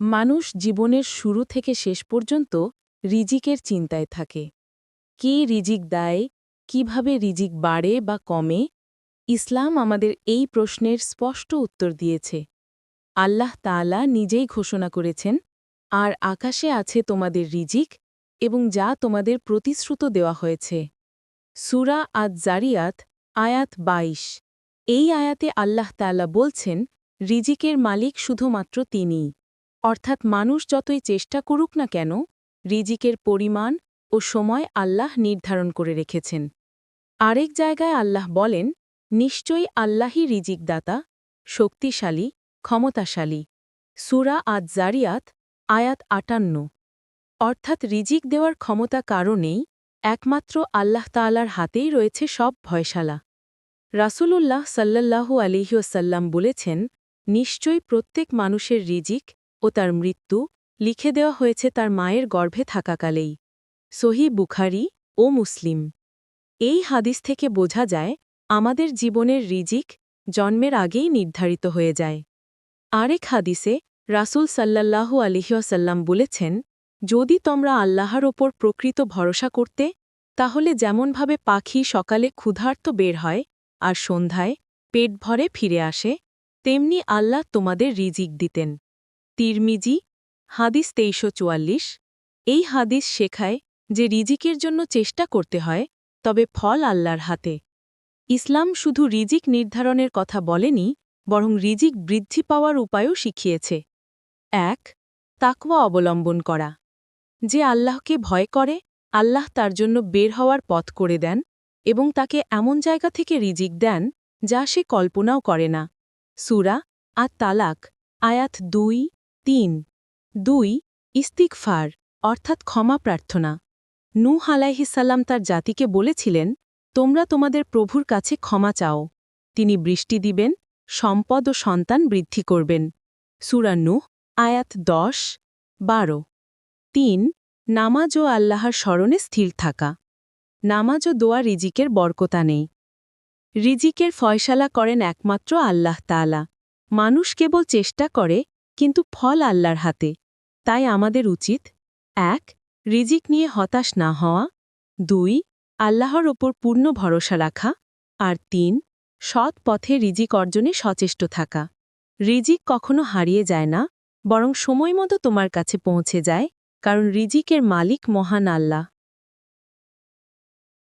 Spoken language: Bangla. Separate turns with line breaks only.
মানুষ জীবনের শুরু থেকে শেষ পর্যন্ত রিজিকের চিন্তায় থাকে। কে রিজিক দেয়? কীভাবে রিজিক বাড়ে বা কমে? ইসলাম আমাদের এই প্রশ্নের স্পষ্ট উত্তর দিয়েছে। আল্লাহ তাআলা নিজেই ঘোষণা করেছেন, আর আকাশে আছে তোমাদের রিজিক এবং যা তোমাদের প্রতিশ্রুত দেওয়া হয়েছে। সুরা আজ জারিয়াত আয়াত ২২ এই আয়াতে আল্লাহ তাআলা বলছেন, রিজিকের মালিক শুধুমাত্র তিনিই। অর্থাৎ মানুষ যতই চেষ্টা করুক না কেন, রিজিকের পরিমাণ ও সময় আল্লাহ নির্ধারণ করে রেখেছেন। আরেক জায়গায় আল্লাহ বলেন, নিশ্চয়ই আল্লাহই রিজিকদাতা, শক্তিশালী, ক্ষমতাশালী। সুরা আজ জারিয়াত আয়াত আটান্ন। অর্থাৎ রিজিক দেওয়ার ক্ষমতা কারণেই একমাত্র আল্লাহ তাআলার হাতেই রয়েছে সব ভয়শালা। রাসূলুল্লাহ সাল্লাল্লাহু আলিহাসাল্লাম বলেছেন, নিশ্চয়ই প্রত্যেক মানুষের রিজিক ও তার মৃত্যু লিখে দেওয়া হয়েছে তার মায়ের গর্ভে থাকাকালেই। সহি বুখারি ও মুসলিম। এই হাদিস থেকে বোঝা যায়, আমাদের জীবনের রিজিক জন্মের আগেই নির্ধারিত হয়ে যায়। আরেক হাদিসে রাসূল সাল্লাল্লাহু আলিহাসাল্লাম বলেছেন, যদি তোমরা আল্লাহর ওপর প্রকৃত ভরসা করতে, তাহলে যেমনভাবে পাখি সকালে ক্ষুধার্ত বের হয় আর সন্ধ্যায় পেট ভরে ফিরে আসে, তেমনি আল্লাহ তোমাদের রিজিক দিতেন। তিরমিজি, হাদিস তেইশো চুয়াল্লিশ। এই হাদিস শেখায় যে রিজিকের জন্য চেষ্টা করতে হয়, তবে ফল আল্লাহর হাতে। ইসলাম শুধু রিজিক নির্ধারণের কথা বলেনি, বরং রিজিক বৃদ্ধি পাওয়ার উপায়ও শিখিয়েছে। এক, তাকওয়া অবলম্বন করা। যে আল্লাহকে ভয় করে, আল্লাহ তার জন্য বের হওয়ার পথ করে দেন এবং তাকে এমন জায়গা থেকে রিজিক দেন, যা সে কল্পনাও করে না। সুরা আর তালাক আয়াত দুই তিন। দুই ইস্তিকফার অর্থাৎ ক্ষমা প্রার্থনা। নূহ আলাইহিসাল্লাম তার জাতিকে বলেছিলেন, তোমরা তোমাদের প্রভুর কাছে ক্ষমা চাও। তিনি বৃষ্টি দিবেন, সম্পদ ও সন্তান বৃদ্ধি করবেন। সুরা আয়াত দশ, বারো। তিন, নামাজ ও আল্লাহর স্মরণে স্থির থাকা। নামাজ ও দোয়া রিজিকের বরকতা নেই। রিজিকের ফয়সালা করেন একমাত্র আল্লাহ তাআলা। মানুষ কেবল চেষ্টা করে কিন্তু ফল আল্লাহর হাতে। তাই আমাদের উচিত, এক, রিজিক নিয়ে হতাশ না হওয়া, দুই, আল্লাহর ওপর পূর্ণ ভরসা রাখা, আর তিন, সৎ পথে রিজিক অর্জনে সচেষ্ট থাকা। রিজিক কখনো হারিয়ে যায় না, বরং সময়মতো তোমার কাছে পৌঁছে যায়, কারণ রিজিকের মালিক মহান আল্লাহ।